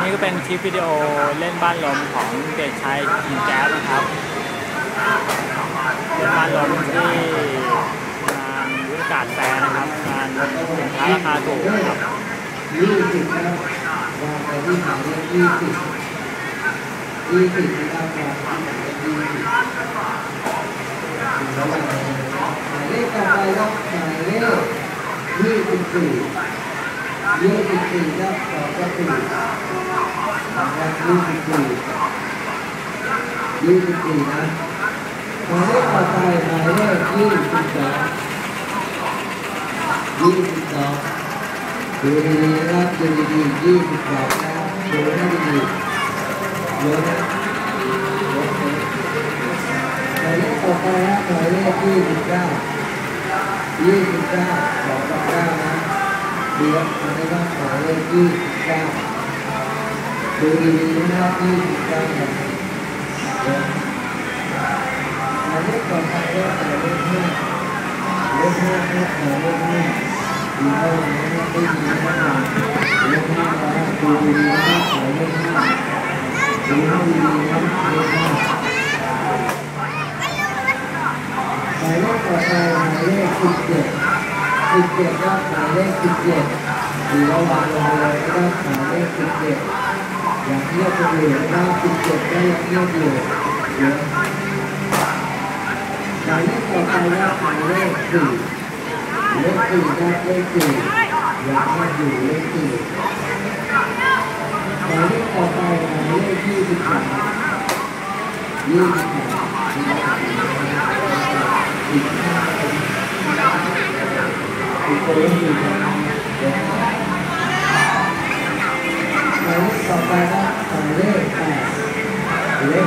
นี่ก็เป็นคลิปวิดีโอเล่นบ้านลมของเด็กชายกินแก๊สนะครับเล่นบ้านลมที่งานยุทธศแฟร์นะครับงานสินค้าราคาถูกนะครับยี่สิบครับวางไปที่หมายเลขยี่สิบยี่สิบนะครับวางไปที่หมายเลขยี่สิบแล้ววางไปนะครับหมายเลขต่อไปครับหมายเลขยี่สิบสี่ยี่สิบสี่ครับสองกระปุกนะครับ ยี่สิบสี่ยี่สิบสี่นะหมายเลขต่อไปหมายเลขยี่สิบสองยี่สิบสองดูดีๆนะครับดูดีๆยี่สิบสองนะครับดูให้ดีๆเยอะนะโอเคหมายเลขต่อไปนะหมายเลขยี่สิบเก้ายี่สิบเก้าสองต่อเก้านะเดี๋ยวนะครับหมายเลขยี่สิบเก้า Bởi vì chúng ta đi thì ta là Mà lúc còn ta có thể lên hương Lên hương hết là lên hương Vì đâu mà nó đi thì nó là Lên hương đó là từ vì nó phải lên hương Vì đâu thì nó là lên hương Mà lúc còn ta là lên cực kiệt Cực kiệt đó phải lên cực kiệt Vì đâu bạn là người đó phải lên cực kiệt กเลขห้านะดูดีๆนะครับหมายเลขห้าดูให้ดีๆนะเลขห้าหมายเลขต่อไปหมายเลขสิบเจ็ดสิบเจ็ดครับหมายเลขสิบเจ็ดดูระหว่างลงเลยนะครับหมายเลขสิบเจ็ดอย่างเงียบกันอยู่นะครับสิบเจ็ดก็ยังเงียบอยู่เดี๋ยวหมายเลขต่อไปครับหมายเลขสี่ เลขสี่ครับเลขสี่ยังไม่อยู่เลขสี่หมายเลขต่อไปหมายเลขยี่สิบสามยี่สิบสามอีกห้าอีกคนละสี่คนหมา ไปครับหมายเลขแปดเลข